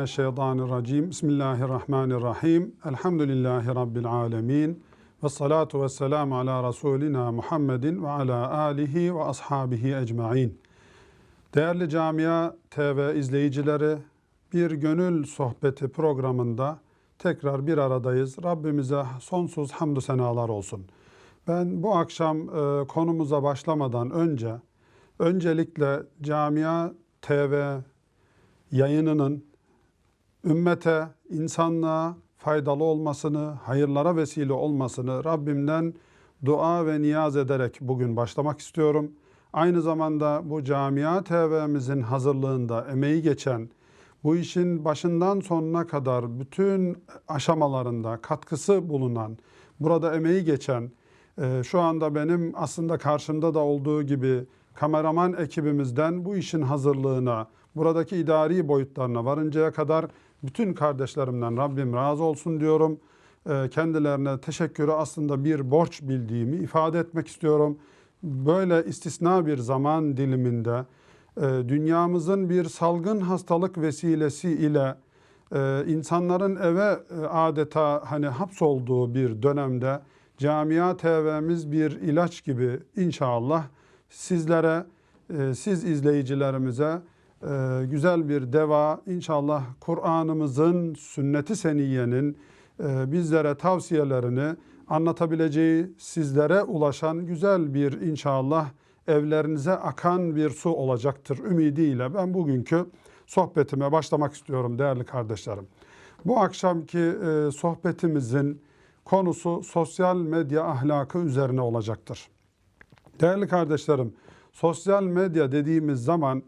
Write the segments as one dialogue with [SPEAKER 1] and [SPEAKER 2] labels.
[SPEAKER 1] mineşşeytanirracim. Bismillahirrahmanirrahim. Elhamdülillahi Rabbil alemin. Ve salatu ve selamu ala Resulina Muhammedin ve ala alihi ve ashabihi ecmain. Değerli Camia TV izleyicileri, bir gönül sohbeti programında tekrar bir aradayız. Rabbimize sonsuz hamdü senalar olsun. Ben bu akşam e, konumuza başlamadan önce öncelikle Camia TV yayınının ümmete, insanlığa faydalı olmasını, hayırlara vesile olmasını Rabbimden dua ve niyaz ederek bugün başlamak istiyorum. Aynı zamanda bu Camia TV'mizin hazırlığında emeği geçen, bu işin başından sonuna kadar bütün aşamalarında katkısı bulunan, burada emeği geçen, e, şu anda benim aslında karşımda da olduğu gibi kameraman ekibimizden bu işin hazırlığına, buradaki idari boyutlarına varıncaya kadar bütün kardeşlerimden Rabbim razı olsun diyorum. Ee, kendilerine teşekkürü aslında bir borç bildiğimi ifade etmek istiyorum. Böyle istisna bir zaman diliminde e, dünyamızın bir salgın hastalık vesilesi ile e, insanların eve e, adeta hani hapsolduğu bir dönemde Camia TV'miz bir ilaç gibi inşallah sizlere, siz izleyicilerimize e, güzel bir deva inşallah Kur'an'ımızın sünneti seniyenin e, bizlere tavsiyelerini anlatabileceği sizlere ulaşan güzel bir inşallah evlerinize akan bir su olacaktır ümidiyle ben bugünkü sohbetime başlamak istiyorum değerli kardeşlerim. Bu akşamki e, sohbetimizin konusu sosyal medya ahlakı üzerine olacaktır. Değerli kardeşlerim, sosyal medya dediğimiz zaman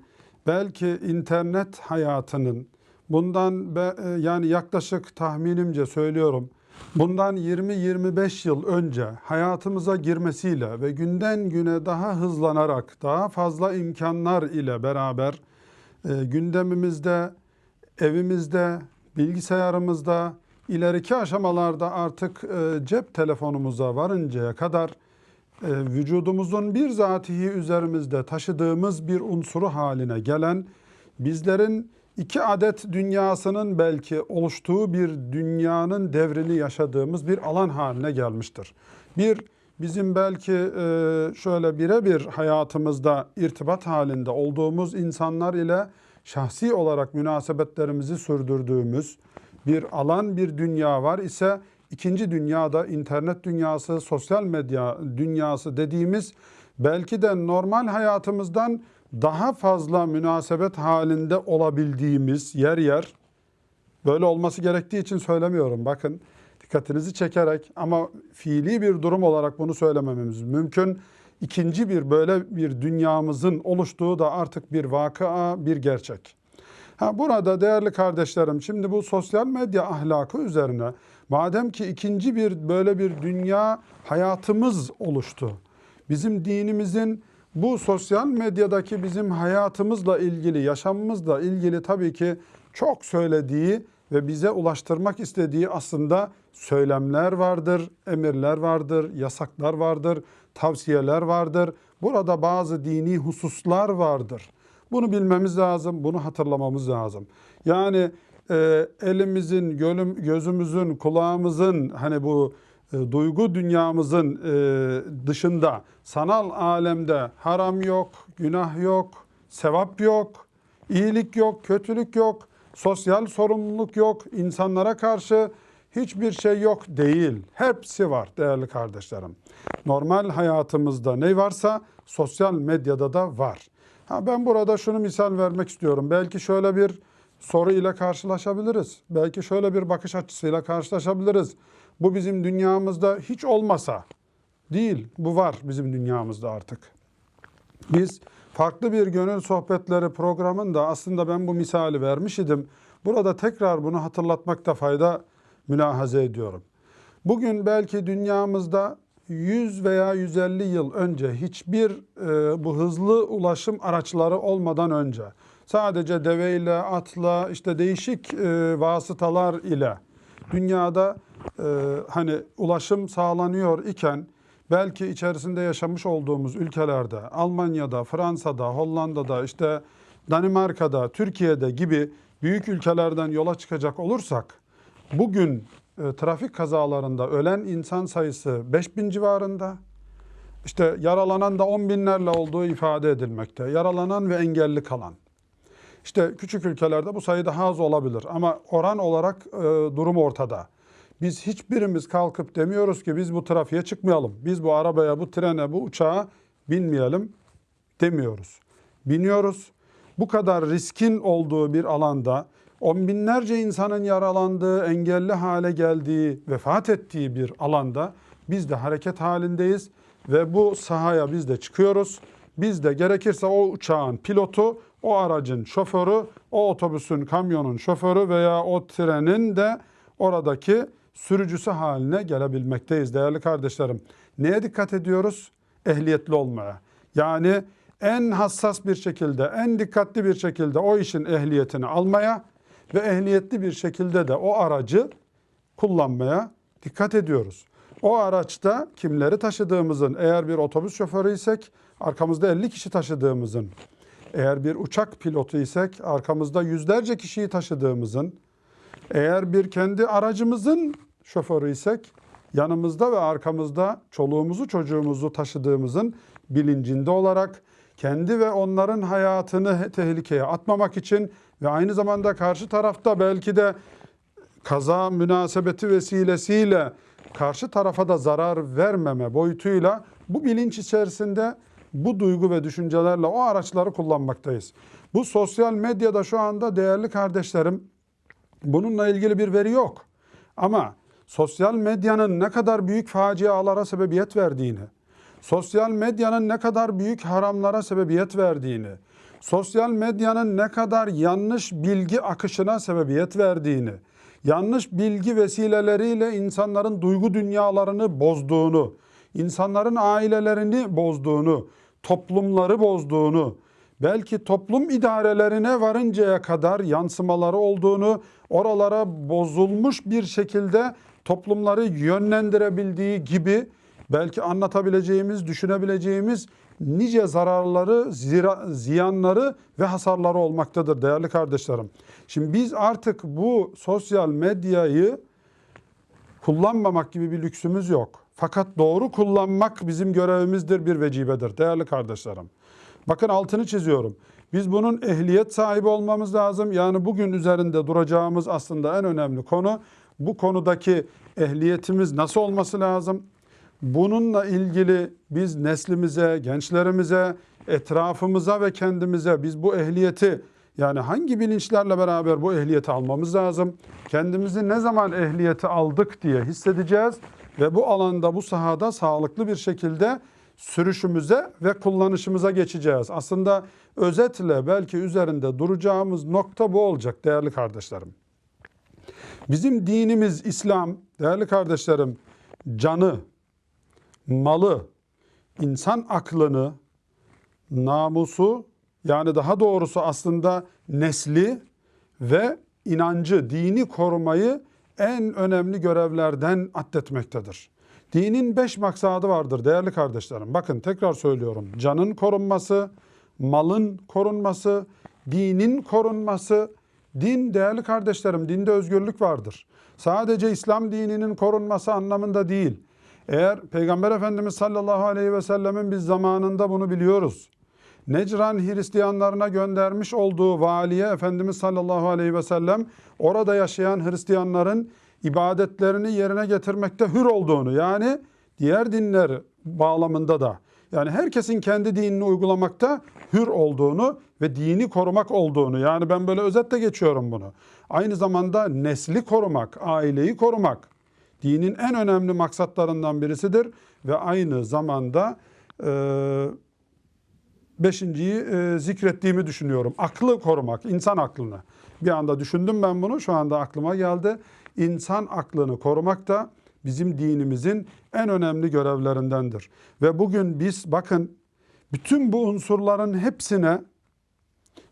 [SPEAKER 1] belki internet hayatının bundan e, yani yaklaşık tahminimce söylüyorum bundan 20-25 yıl önce hayatımıza girmesiyle ve günden güne daha hızlanarak daha fazla imkanlar ile beraber e, gündemimizde, evimizde, bilgisayarımızda, ileriki aşamalarda artık e, cep telefonumuza varıncaya kadar vücudumuzun bir zatihi üzerimizde taşıdığımız bir unsuru haline gelen bizlerin iki adet dünyasının belki oluştuğu bir dünyanın devrini yaşadığımız bir alan haline gelmiştir. Bir bizim belki e, şöyle birebir hayatımızda irtibat halinde olduğumuz insanlar ile şahsi olarak münasebetlerimizi sürdürdüğümüz bir alan, bir dünya var ise İkinci dünyada internet dünyası, sosyal medya dünyası dediğimiz belki de normal hayatımızdan daha fazla münasebet halinde olabildiğimiz yer yer böyle olması gerektiği için söylemiyorum. Bakın dikkatinizi çekerek ama fiili bir durum olarak bunu söylemememiz mümkün. İkinci bir böyle bir dünyamızın oluştuğu da artık bir vakıa, bir gerçek. Ha burada değerli kardeşlerim şimdi bu sosyal medya ahlakı üzerine madem ki ikinci bir böyle bir dünya hayatımız oluştu. Bizim dinimizin bu sosyal medyadaki bizim hayatımızla ilgili, yaşamımızla ilgili tabii ki çok söylediği ve bize ulaştırmak istediği aslında söylemler vardır, emirler vardır, yasaklar vardır, tavsiyeler vardır. Burada bazı dini hususlar vardır. Bunu bilmemiz lazım, bunu hatırlamamız lazım. Yani e, elimizin, gölüm, gözümüzün, kulağımızın hani bu e, duygu dünyamızın e, dışında sanal alemde haram yok, günah yok, sevap yok, iyilik yok, kötülük yok, sosyal sorumluluk yok, insanlara karşı hiçbir şey yok değil. Hepsi var değerli kardeşlerim. Normal hayatımızda ne varsa sosyal medyada da var. Ha ben burada şunu misal vermek istiyorum. Belki şöyle bir soru ile karşılaşabiliriz. Belki şöyle bir bakış açısıyla karşılaşabiliriz. Bu bizim dünyamızda hiç olmasa değil. Bu var bizim dünyamızda artık. Biz farklı bir gönül sohbetleri programında aslında ben bu misali vermiş idim. Burada tekrar bunu hatırlatmakta fayda mülahaze ediyorum. Bugün belki dünyamızda 100 veya 150 yıl önce hiçbir e, bu hızlı ulaşım araçları olmadan önce sadece deveyle, atla, işte değişik e, vasıtalar ile dünyada e, hani ulaşım sağlanıyor iken belki içerisinde yaşamış olduğumuz ülkelerde Almanya'da, Fransa'da, Hollanda'da, işte Danimarka'da, Türkiye'de gibi büyük ülkelerden yola çıkacak olursak bugün e, trafik kazalarında ölen insan sayısı 5000 civarında. İşte yaralanan da 10 binlerle olduğu ifade edilmekte. Yaralanan ve engelli kalan. İşte küçük ülkelerde bu sayı daha az olabilir ama oran olarak e, durum ortada. Biz hiçbirimiz kalkıp demiyoruz ki biz bu trafiğe çıkmayalım. Biz bu arabaya, bu trene, bu uçağa binmeyelim demiyoruz. Biniyoruz. Bu kadar riskin olduğu bir alanda on binlerce insanın yaralandığı, engelli hale geldiği, vefat ettiği bir alanda biz de hareket halindeyiz ve bu sahaya biz de çıkıyoruz. Biz de gerekirse o uçağın pilotu, o aracın şoförü, o otobüsün, kamyonun şoförü veya o trenin de oradaki sürücüsü haline gelebilmekteyiz değerli kardeşlerim. Neye dikkat ediyoruz? Ehliyetli olmaya. Yani en hassas bir şekilde, en dikkatli bir şekilde o işin ehliyetini almaya ve ehliyetli bir şekilde de o aracı kullanmaya dikkat ediyoruz. O araçta kimleri taşıdığımızın, eğer bir otobüs şoförü isek arkamızda 50 kişi taşıdığımızın, eğer bir uçak pilotu isek arkamızda yüzlerce kişiyi taşıdığımızın, eğer bir kendi aracımızın şoförü isek yanımızda ve arkamızda çoluğumuzu çocuğumuzu taşıdığımızın bilincinde olarak kendi ve onların hayatını tehlikeye atmamak için ve aynı zamanda karşı tarafta belki de kaza münasebeti vesilesiyle karşı tarafa da zarar vermeme boyutuyla bu bilinç içerisinde bu duygu ve düşüncelerle o araçları kullanmaktayız. Bu sosyal medyada şu anda değerli kardeşlerim bununla ilgili bir veri yok. Ama sosyal medyanın ne kadar büyük facialara sebebiyet verdiğini, sosyal medyanın ne kadar büyük haramlara sebebiyet verdiğini, sosyal medyanın ne kadar yanlış bilgi akışına sebebiyet verdiğini, yanlış bilgi vesileleriyle insanların duygu dünyalarını bozduğunu, insanların ailelerini bozduğunu, toplumları bozduğunu, belki toplum idarelerine varıncaya kadar yansımaları olduğunu, oralara bozulmuş bir şekilde toplumları yönlendirebildiği gibi belki anlatabileceğimiz, düşünebileceğimiz nice zararları, zira, ziyanları ve hasarları olmaktadır değerli kardeşlerim. Şimdi biz artık bu sosyal medyayı kullanmamak gibi bir lüksümüz yok. Fakat doğru kullanmak bizim görevimizdir, bir vecibedir değerli kardeşlerim. Bakın altını çiziyorum. Biz bunun ehliyet sahibi olmamız lazım. Yani bugün üzerinde duracağımız aslında en önemli konu bu konudaki ehliyetimiz nasıl olması lazım? Bununla ilgili biz neslimize, gençlerimize, etrafımıza ve kendimize biz bu ehliyeti yani hangi bilinçlerle beraber bu ehliyeti almamız lazım? Kendimizi ne zaman ehliyeti aldık diye hissedeceğiz ve bu alanda, bu sahada sağlıklı bir şekilde sürüşümüze ve kullanışımıza geçeceğiz. Aslında özetle belki üzerinde duracağımız nokta bu olacak değerli kardeşlerim. Bizim dinimiz İslam, değerli kardeşlerim, canı, malı, insan aklını, namusu yani daha doğrusu aslında nesli ve inancı, dini korumayı en önemli görevlerden addetmektedir. Dinin beş maksadı vardır değerli kardeşlerim. Bakın tekrar söylüyorum. Canın korunması, malın korunması, dinin korunması. Din değerli kardeşlerim, dinde özgürlük vardır. Sadece İslam dininin korunması anlamında değil. Eğer Peygamber Efendimiz sallallahu aleyhi ve sellemin biz zamanında bunu biliyoruz. Necran Hristiyanlarına göndermiş olduğu valiye Efendimiz sallallahu aleyhi ve sellem orada yaşayan Hristiyanların ibadetlerini yerine getirmekte hür olduğunu yani diğer dinler bağlamında da yani herkesin kendi dinini uygulamakta hür olduğunu ve dini korumak olduğunu yani ben böyle özetle geçiyorum bunu. Aynı zamanda nesli korumak, aileyi korumak dinin en önemli maksatlarından birisidir ve aynı zamanda e, beşinciyi e, zikrettiğimi düşünüyorum. Aklı korumak, insan aklını. Bir anda düşündüm ben bunu, şu anda aklıma geldi. İnsan aklını korumak da bizim dinimizin en önemli görevlerindendir. Ve bugün biz bakın bütün bu unsurların hepsine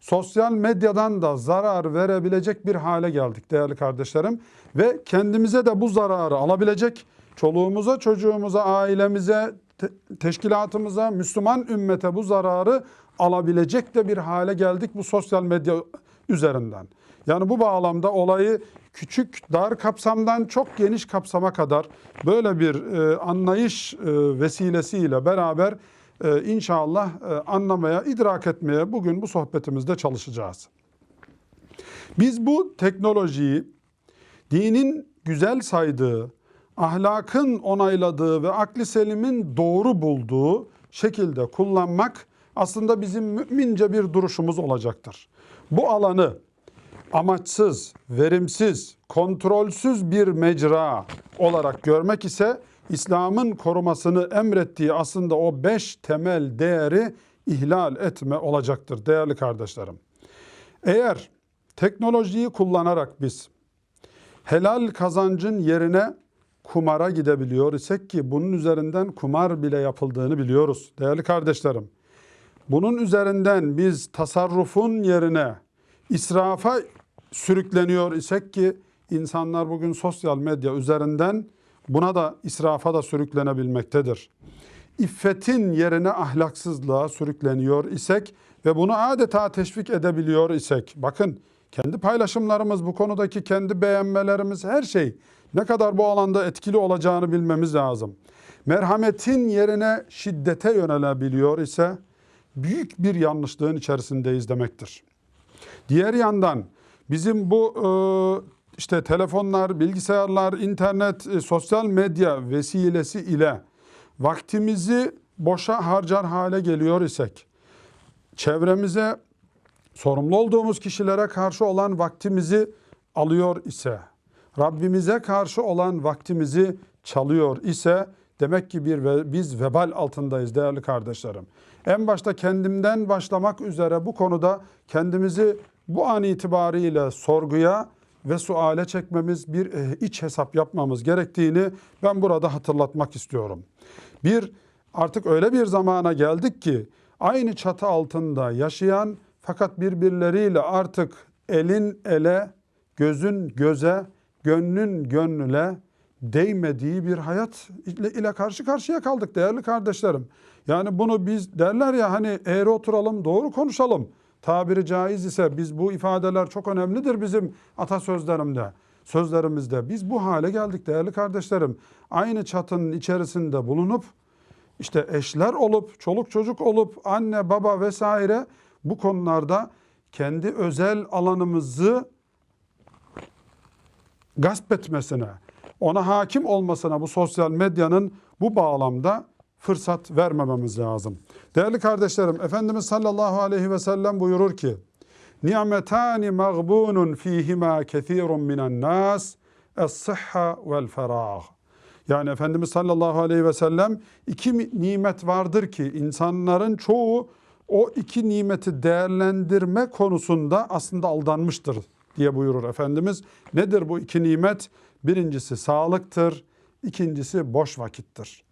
[SPEAKER 1] sosyal medyadan da zarar verebilecek bir hale geldik değerli kardeşlerim. Ve kendimize de bu zararı alabilecek, çoluğumuza, çocuğumuza, ailemize, te- teşkilatımıza, Müslüman ümmete bu zararı alabilecek de bir hale geldik bu sosyal medya üzerinden. Yani bu bağlamda olayı küçük, dar kapsamdan çok geniş kapsama kadar böyle bir e, anlayış e, vesilesiyle beraber e, inşallah e, anlamaya, idrak etmeye bugün bu sohbetimizde çalışacağız. Biz bu teknolojiyi dinin güzel saydığı, ahlakın onayladığı ve akli selimin doğru bulduğu şekilde kullanmak aslında bizim mümince bir duruşumuz olacaktır. Bu alanı amaçsız, verimsiz, kontrolsüz bir mecra olarak görmek ise İslam'ın korumasını emrettiği aslında o beş temel değeri ihlal etme olacaktır değerli kardeşlerim. Eğer teknolojiyi kullanarak biz helal kazancın yerine kumara gidebiliyor isek ki bunun üzerinden kumar bile yapıldığını biliyoruz değerli kardeşlerim. Bunun üzerinden biz tasarrufun yerine israfa sürükleniyor isek ki insanlar bugün sosyal medya üzerinden buna da israfa da sürüklenebilmektedir. İffetin yerine ahlaksızlığa sürükleniyor isek ve bunu adeta teşvik edebiliyor isek bakın kendi paylaşımlarımız bu konudaki kendi beğenmelerimiz her şey ne kadar bu alanda etkili olacağını bilmemiz lazım. Merhametin yerine şiddete yönelebiliyor ise büyük bir yanlışlığın içerisindeyiz demektir. Diğer yandan bizim bu e, işte telefonlar, bilgisayarlar, internet, e, sosyal medya vesilesi ile vaktimizi boşa harcar hale geliyor isek, çevremize sorumlu olduğumuz kişilere karşı olan vaktimizi alıyor ise, Rabbimize karşı olan vaktimizi çalıyor ise demek ki bir ve biz vebal altındayız değerli kardeşlerim. En başta kendimden başlamak üzere bu konuda kendimizi bu an itibariyle sorguya ve suale çekmemiz, bir e, iç hesap yapmamız gerektiğini ben burada hatırlatmak istiyorum. Bir artık öyle bir zamana geldik ki aynı çatı altında yaşayan fakat birbirleriyle artık elin ele, gözün göze, gönlün gönlüle değmediği bir hayat ile, karşı karşıya kaldık değerli kardeşlerim. Yani bunu biz derler ya hani eğri oturalım doğru konuşalım. Tabiri caiz ise biz bu ifadeler çok önemlidir bizim atasözlerimde, sözlerimizde. Biz bu hale geldik değerli kardeşlerim. Aynı çatının içerisinde bulunup işte eşler olup, çoluk çocuk olup, anne baba vesaire bu konularda kendi özel alanımızı gasp etmesine, ona hakim olmasına bu sosyal medyanın bu bağlamda fırsat vermememiz lazım. Değerli kardeşlerim, Efendimiz sallallahu aleyhi ve sellem buyurur ki, Ni'metani mağbunun fihima kethirun minen nas, es-sıhha vel ferah. Yani Efendimiz sallallahu aleyhi ve sellem iki nimet vardır ki insanların çoğu o iki nimeti değerlendirme konusunda aslında aldanmıştır diye buyurur Efendimiz. Nedir bu iki nimet? Birincisi sağlıktır, ikincisi boş vakittir.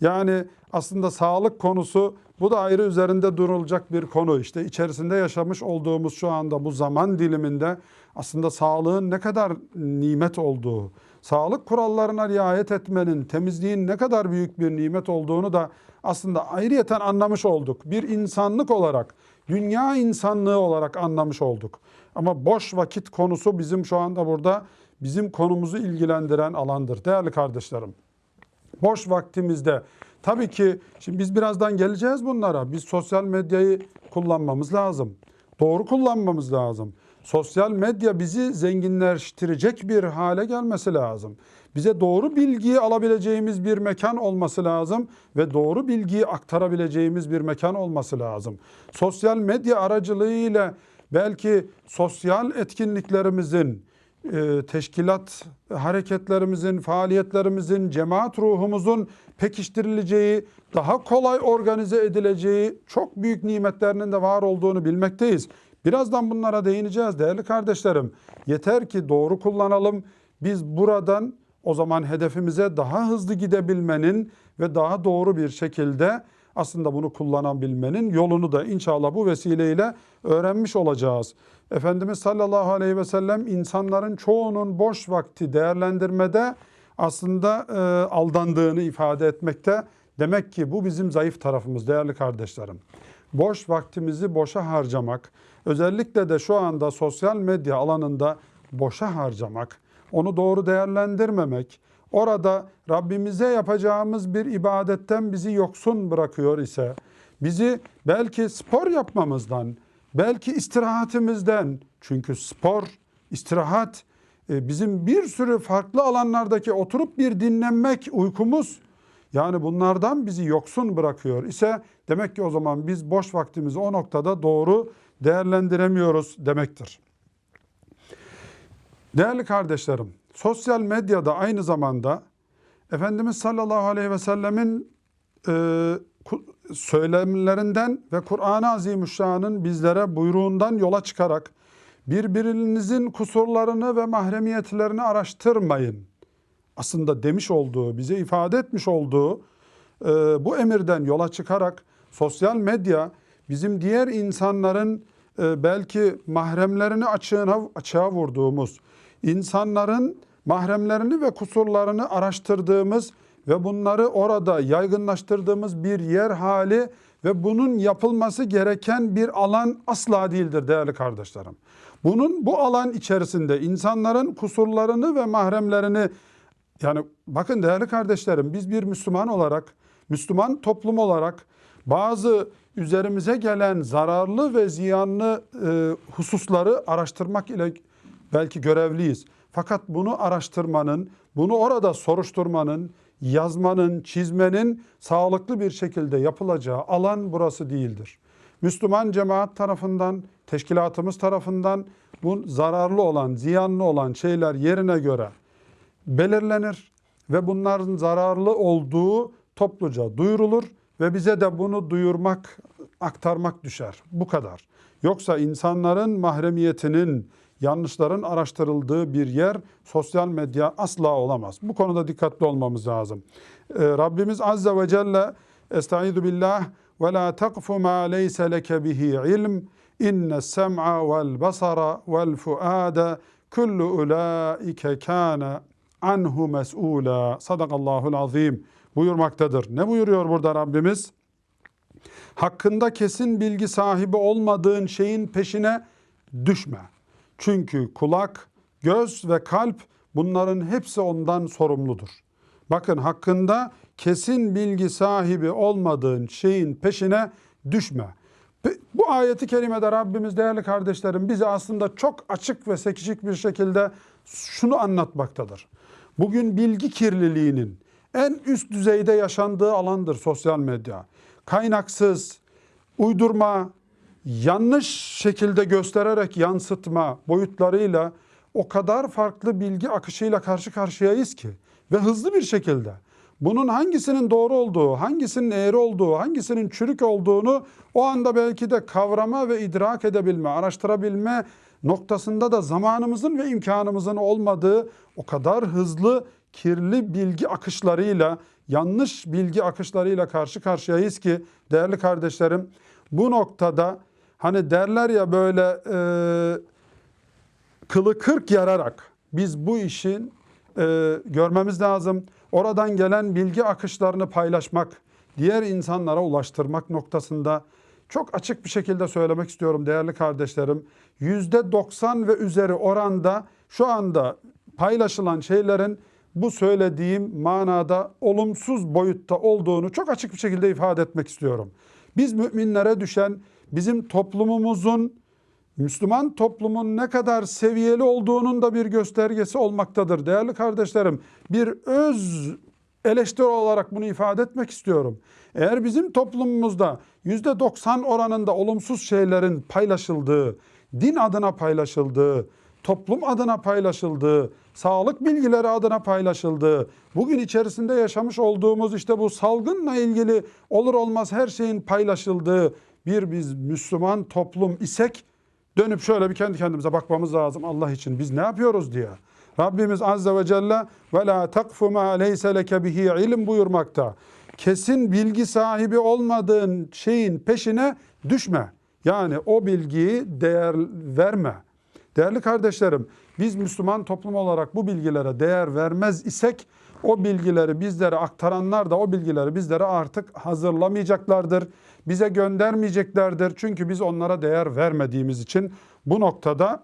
[SPEAKER 1] Yani aslında sağlık konusu bu da ayrı üzerinde durulacak bir konu. İşte içerisinde yaşamış olduğumuz şu anda bu zaman diliminde aslında sağlığın ne kadar nimet olduğu, sağlık kurallarına riayet etmenin, temizliğin ne kadar büyük bir nimet olduğunu da aslında ayrıyeten anlamış olduk. Bir insanlık olarak, dünya insanlığı olarak anlamış olduk. Ama boş vakit konusu bizim şu anda burada bizim konumuzu ilgilendiren alandır değerli kardeşlerim. Boş vaktimizde tabii ki şimdi biz birazdan geleceğiz bunlara. Biz sosyal medyayı kullanmamız lazım. Doğru kullanmamız lazım. Sosyal medya bizi zenginleştirecek bir hale gelmesi lazım. Bize doğru bilgiyi alabileceğimiz bir mekan olması lazım ve doğru bilgiyi aktarabileceğimiz bir mekan olması lazım. Sosyal medya aracılığıyla belki sosyal etkinliklerimizin, e, teşkilat hareketlerimizin, faaliyetlerimizin, cemaat ruhumuzun pekiştirileceği, daha kolay organize edileceği çok büyük nimetlerinin de var olduğunu bilmekteyiz. Birazdan bunlara değineceğiz değerli kardeşlerim. Yeter ki doğru kullanalım. Biz buradan o zaman hedefimize daha hızlı gidebilmenin ve daha doğru bir şekilde aslında bunu kullanabilmenin yolunu da inşallah bu vesileyle öğrenmiş olacağız. Efendimiz sallallahu aleyhi ve sellem insanların çoğunun boş vakti değerlendirmede aslında e, aldandığını ifade etmekte. Demek ki bu bizim zayıf tarafımız değerli kardeşlerim. boş vaktimizi boşa harcamak, özellikle de şu anda sosyal medya alanında boşa harcamak, onu doğru değerlendirmemek, orada Rabbimize yapacağımız bir ibadetten bizi yoksun bırakıyor ise, bizi belki spor yapmamızdan, belki istirahatimizden, çünkü spor, istirahat, e, bizim bir sürü farklı alanlardaki oturup bir dinlenmek, uykumuz, yani bunlardan bizi yoksun bırakıyor ise demek ki o zaman biz boş vaktimizi o noktada doğru değerlendiremiyoruz demektir. Değerli kardeşlerim, sosyal medyada aynı zamanda Efendimiz sallallahu aleyhi ve sellemin e, söylemlerinden ve Kur'an-ı Azimüşşan'ın bizlere buyruğundan yola çıkarak birbirinizin kusurlarını ve mahremiyetlerini araştırmayın. Aslında demiş olduğu, bize ifade etmiş olduğu e, bu emirden yola çıkarak sosyal medya bizim diğer insanların e, belki mahremlerini açığına, açığa vurduğumuz, insanların mahremlerini ve kusurlarını araştırdığımız ve bunları orada yaygınlaştırdığımız bir yer hali ve bunun yapılması gereken bir alan asla değildir değerli kardeşlerim. Bunun bu alan içerisinde insanların kusurlarını ve mahremlerini yani bakın değerli kardeşlerim biz bir Müslüman olarak, Müslüman toplum olarak bazı üzerimize gelen zararlı ve ziyanlı e, hususları araştırmak ile belki görevliyiz. Fakat bunu araştırmanın, bunu orada soruşturmanın, yazmanın, çizmenin sağlıklı bir şekilde yapılacağı alan burası değildir. Müslüman cemaat tarafından, teşkilatımız tarafından bu zararlı olan, ziyanlı olan şeyler yerine göre belirlenir ve bunların zararlı olduğu topluca duyurulur ve bize de bunu duyurmak, aktarmak düşer. Bu kadar. Yoksa insanların mahremiyetinin, yanlışların araştırıldığı bir yer sosyal medya asla olamaz. Bu konuda dikkatli olmamız lazım. Ee, Rabbimiz Azze ve Celle Estaizu billah ve la takfu ma leyse leke bihi ilm inne sem'a vel basara vel fuada kullu ulaike kana anhu mes'ula. Sadakallahul azim buyurmaktadır. Ne buyuruyor burada Rabbimiz? Hakkında kesin bilgi sahibi olmadığın şeyin peşine düşme. Çünkü kulak, göz ve kalp bunların hepsi ondan sorumludur. Bakın hakkında kesin bilgi sahibi olmadığın şeyin peşine düşme. Bu ayeti kerimede Rabbimiz değerli kardeşlerim bize aslında çok açık ve sekişik bir şekilde şunu anlatmaktadır. Bugün bilgi kirliliğinin en üst düzeyde yaşandığı alandır sosyal medya. Kaynaksız, uydurma, yanlış şekilde göstererek yansıtma boyutlarıyla o kadar farklı bilgi akışıyla karşı karşıyayız ki ve hızlı bir şekilde bunun hangisinin doğru olduğu, hangisinin eğri olduğu, hangisinin çürük olduğunu o anda belki de kavrama ve idrak edebilme, araştırabilme noktasında da zamanımızın ve imkanımızın olmadığı o kadar hızlı kirli bilgi akışlarıyla, yanlış bilgi akışlarıyla karşı karşıyayız ki değerli kardeşlerim bu noktada hani derler ya böyle e, kılı kırk yararak biz bu işin e, görmemiz lazım. Oradan gelen bilgi akışlarını paylaşmak, diğer insanlara ulaştırmak noktasında çok açık bir şekilde söylemek istiyorum değerli kardeşlerim. Yüzde 90 ve üzeri oranda şu anda paylaşılan şeylerin bu söylediğim manada olumsuz boyutta olduğunu çok açık bir şekilde ifade etmek istiyorum. Biz müminlere düşen bizim toplumumuzun Müslüman toplumun ne kadar seviyeli olduğunun da bir göstergesi olmaktadır. Değerli kardeşlerim, bir öz eleştiri olarak bunu ifade etmek istiyorum. Eğer bizim toplumumuzda yüzde 90 oranında olumsuz şeylerin paylaşıldığı, din adına paylaşıldığı, toplum adına paylaşıldığı, sağlık bilgileri adına paylaşıldığı, bugün içerisinde yaşamış olduğumuz işte bu salgınla ilgili olur olmaz her şeyin paylaşıldığı bir biz Müslüman toplum isek dönüp şöyle bir kendi kendimize bakmamız lazım Allah için. Biz ne yapıyoruz diye. Rabbimiz Azze ve Celle ve la takfu ma leyse leke bihi ilim buyurmakta. Kesin bilgi sahibi olmadığın şeyin peşine düşme. Yani o bilgiyi değer verme. Değerli kardeşlerim, biz Müslüman toplum olarak bu bilgilere değer vermez isek o bilgileri bizlere aktaranlar da o bilgileri bizlere artık hazırlamayacaklardır. Bize göndermeyeceklerdir. Çünkü biz onlara değer vermediğimiz için bu noktada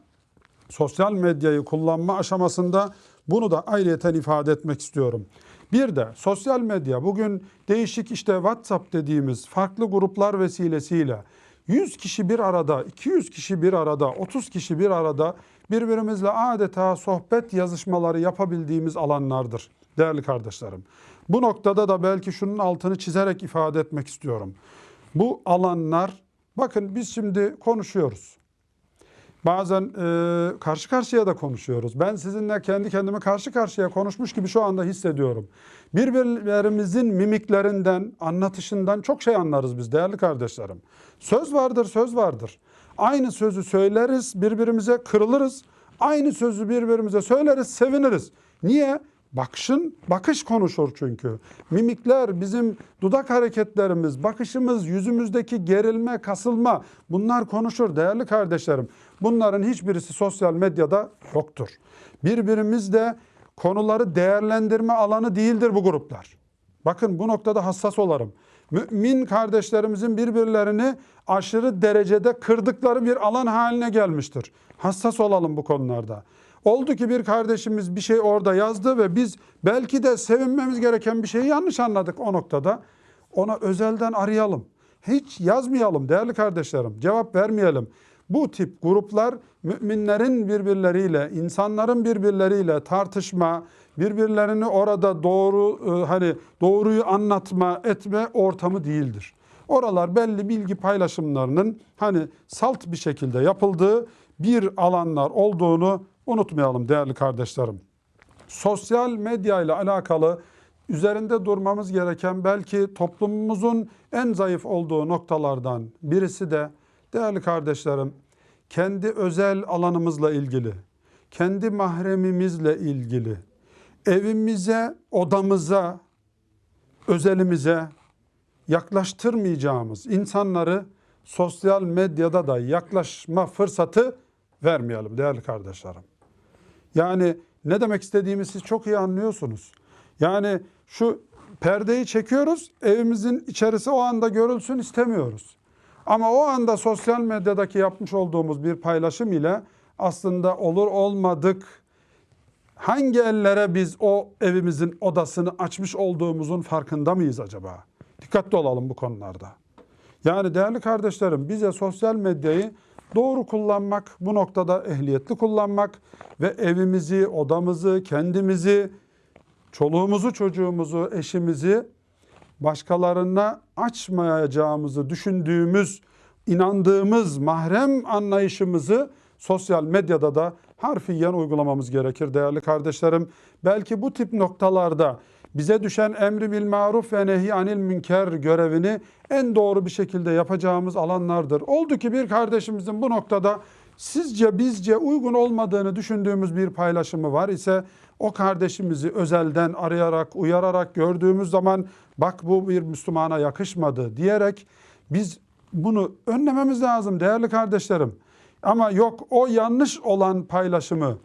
[SPEAKER 1] sosyal medyayı kullanma aşamasında bunu da ayrıyeten ifade etmek istiyorum. Bir de sosyal medya bugün değişik işte WhatsApp dediğimiz farklı gruplar vesilesiyle 100 kişi bir arada, 200 kişi bir arada, 30 kişi bir arada birbirimizle adeta sohbet yazışmaları yapabildiğimiz alanlardır değerli kardeşlerim. Bu noktada da belki şunun altını çizerek ifade etmek istiyorum. Bu alanlar bakın biz şimdi konuşuyoruz. Bazen e, karşı karşıya da konuşuyoruz. Ben sizinle kendi kendime karşı karşıya konuşmuş gibi şu anda hissediyorum. Birbirlerimizin mimiklerinden, anlatışından çok şey anlarız biz değerli kardeşlerim. Söz vardır, söz vardır. Aynı sözü söyleriz, birbirimize kırılırız. Aynı sözü birbirimize söyleriz, seviniriz. Niye? Bakışın, bakış konuşur çünkü. Mimikler, bizim dudak hareketlerimiz, bakışımız, yüzümüzdeki gerilme, kasılma bunlar konuşur değerli kardeşlerim. Bunların hiçbirisi sosyal medyada yoktur. Birbirimizle konuları değerlendirme alanı değildir bu gruplar. Bakın bu noktada hassas olarım. Mümin kardeşlerimizin birbirlerini aşırı derecede kırdıkları bir alan haline gelmiştir. Hassas olalım bu konularda. Oldu ki bir kardeşimiz bir şey orada yazdı ve biz belki de sevinmemiz gereken bir şeyi yanlış anladık o noktada. Ona özelden arayalım. Hiç yazmayalım değerli kardeşlerim. Cevap vermeyelim. Bu tip gruplar müminlerin birbirleriyle, insanların birbirleriyle tartışma, birbirlerini orada doğru e, hani doğruyu anlatma, etme ortamı değildir. Oralar belli bilgi paylaşımlarının hani salt bir şekilde yapıldığı bir alanlar olduğunu unutmayalım değerli kardeşlerim. Sosyal medya ile alakalı üzerinde durmamız gereken belki toplumumuzun en zayıf olduğu noktalardan birisi de değerli kardeşlerim kendi özel alanımızla ilgili, kendi mahremimizle ilgili, evimize, odamıza, özelimize yaklaştırmayacağımız insanları sosyal medyada da yaklaşma fırsatı vermeyelim değerli kardeşlerim. Yani ne demek istediğimi siz çok iyi anlıyorsunuz. Yani şu perdeyi çekiyoruz, evimizin içerisi o anda görülsün istemiyoruz. Ama o anda sosyal medyadaki yapmış olduğumuz bir paylaşım ile aslında olur olmadık hangi ellere biz o evimizin odasını açmış olduğumuzun farkında mıyız acaba? Dikkatli olalım bu konularda. Yani değerli kardeşlerim bize sosyal medyayı doğru kullanmak, bu noktada ehliyetli kullanmak ve evimizi, odamızı, kendimizi, çoluğumuzu, çocuğumuzu, eşimizi başkalarına açmayacağımızı düşündüğümüz, inandığımız mahrem anlayışımızı sosyal medyada da harfiyen uygulamamız gerekir değerli kardeşlerim. Belki bu tip noktalarda bize düşen emri bil maruf ve nehi anil münker görevini en doğru bir şekilde yapacağımız alanlardır. Oldu ki bir kardeşimizin bu noktada sizce bizce uygun olmadığını düşündüğümüz bir paylaşımı var ise o kardeşimizi özelden arayarak, uyararak gördüğümüz zaman bak bu bir Müslümana yakışmadı diyerek biz bunu önlememiz lazım değerli kardeşlerim. Ama yok o yanlış olan paylaşımı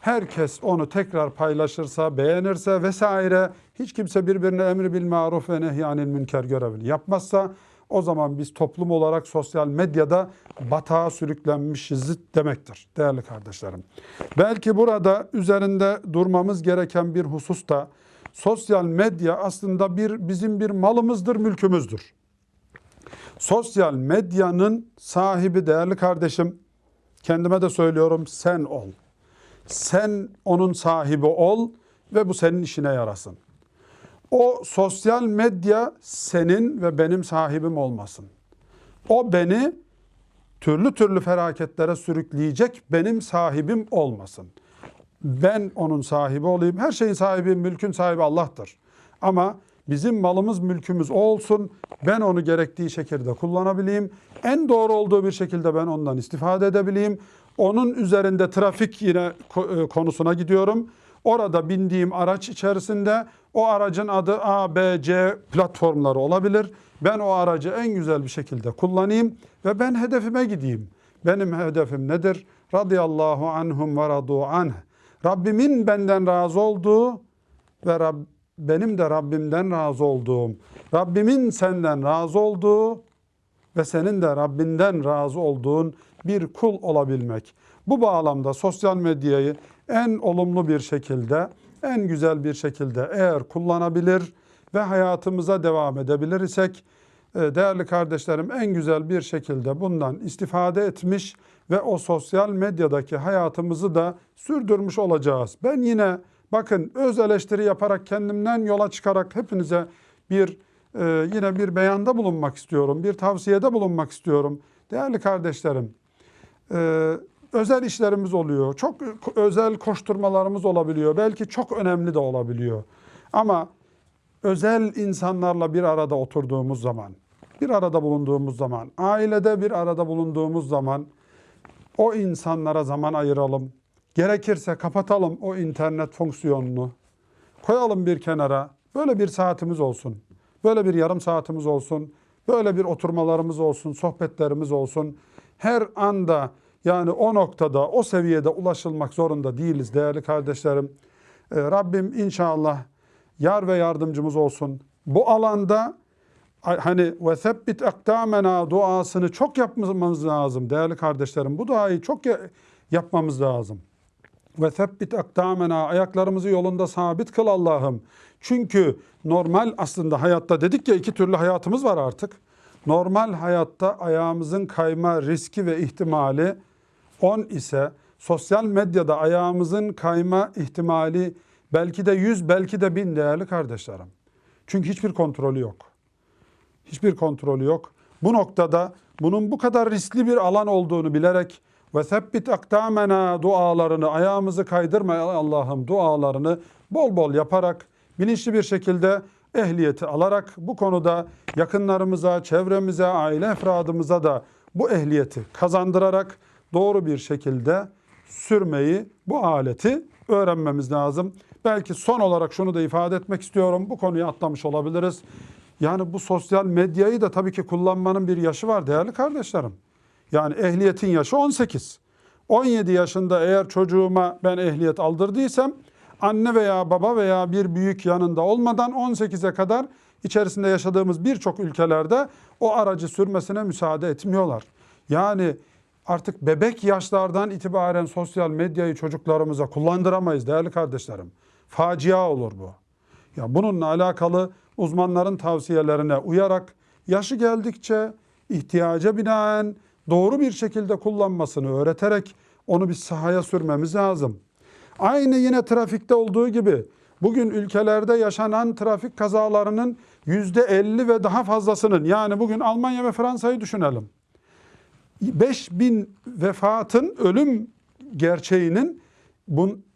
[SPEAKER 1] herkes onu tekrar paylaşırsa, beğenirse vesaire hiç kimse birbirine emri bil maruf ve nehyanil münker görevini yapmazsa o zaman biz toplum olarak sosyal medyada batağa sürüklenmişiz demektir değerli kardeşlerim. Belki burada üzerinde durmamız gereken bir husus da sosyal medya aslında bir bizim bir malımızdır, mülkümüzdür. Sosyal medyanın sahibi değerli kardeşim kendime de söylüyorum sen ol. Sen onun sahibi ol ve bu senin işine yarasın. O sosyal medya senin ve benim sahibim olmasın. O beni türlü türlü felaketlere sürükleyecek benim sahibim olmasın. Ben onun sahibi olayım. Her şeyin sahibi, mülkün sahibi Allah'tır. Ama bizim malımız, mülkümüz o olsun. Ben onu gerektiği şekilde kullanabileyim. En doğru olduğu bir şekilde ben ondan istifade edebileyim. Onun üzerinde trafik yine e, konusuna gidiyorum. Orada bindiğim araç içerisinde o aracın adı A, B, C platformları olabilir. Ben o aracı en güzel bir şekilde kullanayım ve ben hedefime gideyim. Benim hedefim nedir? Radıyallahu anhum ve radu anh. Rabbimin benden razı olduğu ve Rab, benim de Rabbimden razı olduğum, Rabbimin senden razı olduğu ve senin de Rabbinden razı olduğun bir kul olabilmek. Bu bağlamda sosyal medyayı en olumlu bir şekilde, en güzel bir şekilde eğer kullanabilir ve hayatımıza devam edebilir isek, e, değerli kardeşlerim en güzel bir şekilde bundan istifade etmiş ve o sosyal medyadaki hayatımızı da sürdürmüş olacağız. Ben yine bakın öz eleştiri yaparak kendimden yola çıkarak hepinize bir e, yine bir beyanda bulunmak istiyorum, bir tavsiyede bulunmak istiyorum. Değerli kardeşlerim, e, özel işlerimiz oluyor, çok özel koşturmalarımız olabiliyor, belki çok önemli de olabiliyor. Ama özel insanlarla bir arada oturduğumuz zaman, bir arada bulunduğumuz zaman, ailede bir arada bulunduğumuz zaman o insanlara zaman ayıralım. Gerekirse kapatalım o internet fonksiyonunu. Koyalım bir kenara. Böyle bir saatimiz olsun. Böyle bir yarım saatimiz olsun. Böyle bir oturmalarımız olsun, sohbetlerimiz olsun. Her anda yani o noktada, o seviyede ulaşılmak zorunda değiliz değerli kardeşlerim. Ee, Rabbim inşallah yar ve yardımcımız olsun. Bu alanda hani ve sebbit akdamena duasını çok yapmamız lazım değerli kardeşlerim. Bu duayı çok yapmamız lazım. Ve sebbit akdamena ayaklarımızı yolunda sabit kıl Allah'ım. Çünkü normal aslında hayatta dedik ya iki türlü hayatımız var artık. Normal hayatta ayağımızın kayma riski ve ihtimali 10 ise sosyal medyada ayağımızın kayma ihtimali belki de 100 belki de 1000 değerli kardeşlerim. Çünkü hiçbir kontrolü yok. Hiçbir kontrolü yok. Bu noktada bunun bu kadar riskli bir alan olduğunu bilerek ve sebbit akdamena dualarını ayağımızı kaydırma Allah'ım dualarını bol bol yaparak bilinçli bir şekilde ehliyeti alarak bu konuda yakınlarımıza, çevremize, aile efradımıza da bu ehliyeti kazandırarak doğru bir şekilde sürmeyi, bu aleti öğrenmemiz lazım. Belki son olarak şunu da ifade etmek istiyorum. Bu konuyu atlamış olabiliriz. Yani bu sosyal medyayı da tabii ki kullanmanın bir yaşı var değerli kardeşlerim. Yani ehliyetin yaşı 18. 17 yaşında eğer çocuğuma ben ehliyet aldırdıysam anne veya baba veya bir büyük yanında olmadan 18'e kadar içerisinde yaşadığımız birçok ülkelerde o aracı sürmesine müsaade etmiyorlar. Yani artık bebek yaşlardan itibaren sosyal medyayı çocuklarımıza kullandıramayız değerli kardeşlerim. Facia olur bu. Ya bununla alakalı uzmanların tavsiyelerine uyarak yaşı geldikçe ihtiyaca binaen doğru bir şekilde kullanmasını öğreterek onu bir sahaya sürmemiz lazım. Aynı yine trafikte olduğu gibi bugün ülkelerde yaşanan trafik kazalarının yüzde elli ve daha fazlasının yani bugün Almanya ve Fransa'yı düşünelim. 5000 vefatın ölüm gerçeğinin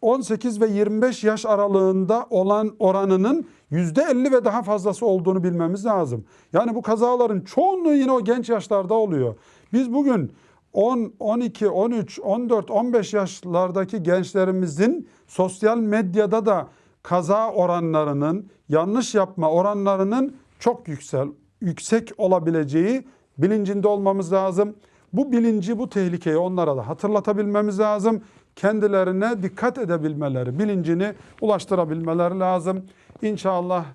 [SPEAKER 1] 18 ve 25 yaş aralığında olan oranının yüzde 50 ve daha fazlası olduğunu bilmemiz lazım. Yani bu kazaların çoğunluğu yine o genç yaşlarda oluyor. Biz bugün 10, 12, 13, 14, 15 yaşlardaki gençlerimizin sosyal medyada da kaza oranlarının, yanlış yapma oranlarının çok yüksel, yüksek olabileceği bilincinde olmamız lazım. Bu bilinci, bu tehlikeyi onlara da hatırlatabilmemiz lazım. Kendilerine dikkat edebilmeleri, bilincini ulaştırabilmeleri lazım. İnşallah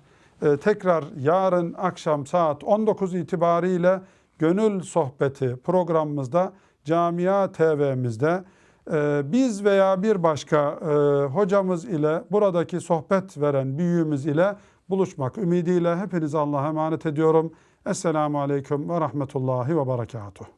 [SPEAKER 1] e, tekrar yarın akşam saat 19 itibariyle Gönül Sohbeti programımızda Camia TV'mizde e, biz veya bir başka e, hocamız ile buradaki sohbet veren büyüğümüz ile buluşmak ümidiyle hepinizi Allah'a emanet ediyorum. Esselamu Aleyküm ve Rahmetullahi ve Berekatuhu.